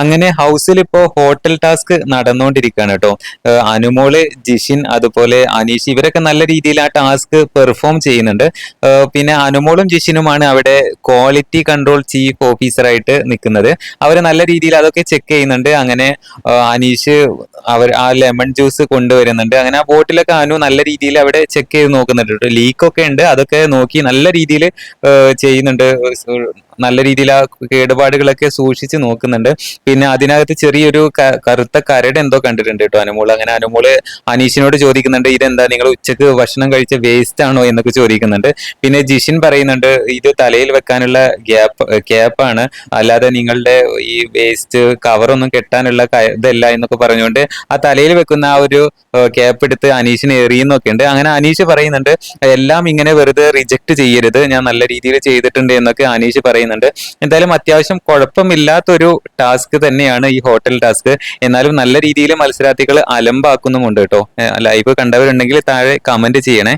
അങ്ങനെ ഹൗസിൽ ഇപ്പോ ഹോട്ടൽ ടാസ്ക് നടന്നുകൊണ്ടിരിക്കുകയാണ് കേട്ടോ. അനുമോൾ ജിഷിൻ അതുപോലെ അനീഷ് ഇവരൊക്കെ നല്ല രീതിയിൽ ആ ടാസ്ക് പെർഫോം ചെയ്യുന്നുണ്ട്. പിന്നെ അനുമോളും ജിഷിനുമാണ് അവിടെ ക്വാളിറ്റി കൺട്രോൾ ചീഫ് ഓഫീസറായിട്ട് നിൽക്കുന്നത്. അവർ നല്ല രീതിയിൽ അതൊക്കെ ചെക്ക് ചെയ്യുന്നുണ്ട്. അങ്ങനെ അനീഷ് അവർ ആ ലെമൺ ജ്യൂസ് കൊണ്ടുവരുന്നുണ്ട്. അങ്ങനെ ആ ബോട്ടിലൊക്കെ അനു നല്ല രീതിയിൽ അവിടെ ചെക്ക് ചെയ്ത് നോക്കുന്നുണ്ട് ലീക്കൊക്കെ ഉണ്ട്. അതൊക്കെ നോക്കി നല്ല രീതിയിൽ ചെയ്യുന്നുണ്ട്. നല്ല രീതിയിൽ ആ കേടുപാടുകളൊക്കെ സൂക്ഷിച്ച് നോക്കുന്നുണ്ട്. പിന്നെ അതിനകത്ത് ചെറിയൊരു കറുത്ത കരട് എന്തോ കണ്ടിട്ടുണ്ട് കേട്ടോ അനുമോൾ അങ്ങനെ അനുമോൾ അനീഷിനോട് ചോദിക്കുന്നുണ്ട് ഇതെന്താ നിങ്ങൾ ഉച്ചയ്ക്ക് ഭക്ഷണം കഴിച്ച വേസ്റ്റ് ആണോ എന്നൊക്കെ ചോദിക്കുന്നുണ്ട്. പിന്നെ ജിഷിൻ പറയുന്നുണ്ട് ഇത് തലയിൽ വെക്കാനുള്ള ഗ്യാപ്പ് ക്യാപ്പാണ്. അല്ലാതെ നിങ്ങളുടെ ഈ വേസ്റ്റ് കവറൊന്നും കെട്ടാനുള്ള ഇതല്ല എന്നൊക്കെ പറഞ്ഞുകൊണ്ട് ആ തലയിൽ വെക്കുന്ന ആ ഒരു ക്യാപ്പ് എടുത്ത് അനീഷിനെ എറിയുന്നൊക്കെ ഉണ്ട്. അങ്ങനെ അനീഷ് പറയുന്നുണ്ട് എല്ലാം ഇങ്ങനെ വെറുതെ റിജക്ട് ചെയ്യരുത്. ഞാൻ നല്ല രീതിയിൽ ചെയ്തിട്ടുണ്ട് എന്നൊക്കെ അനീഷ് പറയുന്നുണ്ട്. എന്തായാലും അത്യാവശ്യം കുഴപ്പമില്ലാത്തൊരു ടാസ്ക് തന്നെയാണ് ഈ ഹോട്ടൽ ടാസ്ക്. എന്നാലും നല്ല രീതിയിൽ മത്സരാർത്ഥികൾ അലമ്പാക്കുന്നുമുണ്ട് കേട്ടോ. ലൈവ് കണ്ടവരുണ്ടെങ്കിൽ താഴെ കമന്റ് ചെയ്യണേ.